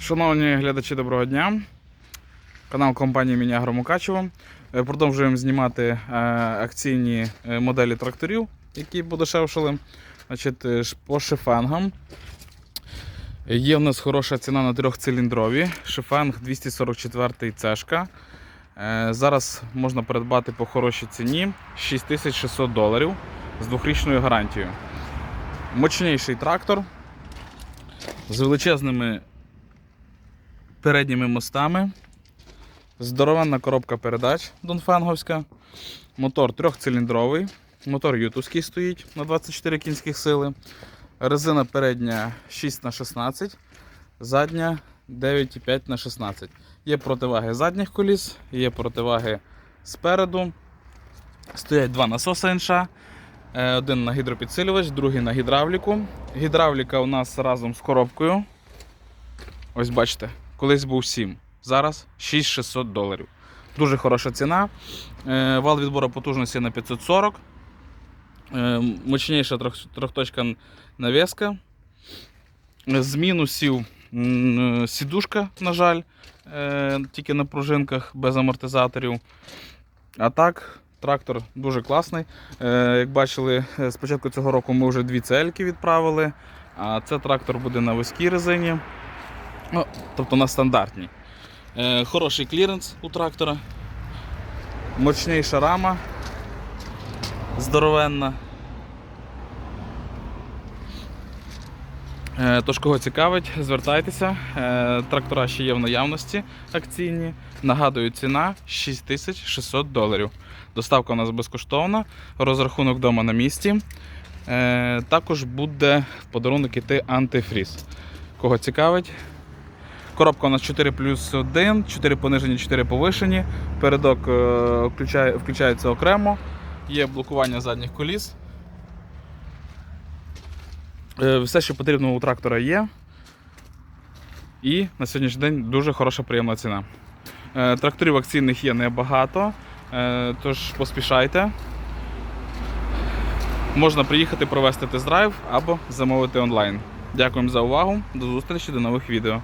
Шановні глядачі, доброго дня. Канал компанії Міні Агромукачево. Е, Продовжуємо знімати е, акційні е, моделі тракторів, які подешевшили. Значить, по шифенгам. Є в нас хороша ціна на трьохциліндрові. Шифенг 244 цешка. Зараз можна придбати по хорошій ціні 6600 доларів з двохрічною гарантією. Мощніший трактор з величезними передніми мостами, здоровенна коробка передач Донфенговська, мотор трьохциліндровий, мотор ютовський стоїть на 24 кінських сили, резина передня 6х16, задня 9,5х16. Є противаги задніх коліс, є противаги спереду. Стоять два насоси НШ. Е, Один на гідропідсилювач, другий на гідравліку. Гідравліка у нас разом з коробкою. Ось бачите, колись був 7, зараз 6600 доларів. Дуже хороша ціна. Е, Вал відбору потужності на 540. Е, Мощніша трьох- трьохточка навеска. З мінусів сідушка, на жаль, е, тільки на пружинках без амортизаторів. А так, трактор дуже класний. Е, Як бачили, е, з початку цього року ми вже дві цельки відправили, а це трактор буде на вузькій резині. Ну, тобто на стандартній. Е, Хороший кліренс у трактора. Мощніша рама. Здоровенна. Е, Тож, кого цікавить, звертайтеся. Е, Трактора ще є в наявності акційні. Нагадую, ціна 6600 доларів. Доставка у нас безкоштовна, розрахунок вдома на місці. Е, Також буде в подарунок іти антифріз. Кого цікавить, Коробка у нас 4 плюс 1, 4 понижені, 4 повишені. Передок е, включає, включається окремо. Є блокування задніх коліс. Е, Все, що потрібно у трактора є. І на сьогоднішній день дуже хороша приємна ціна. Е, Тракторів акційних є небагато, тож поспішайте. Можна приїхати провести тест-драйв або замовити онлайн. Дякуємо за увагу. До зустрічі до нових відео.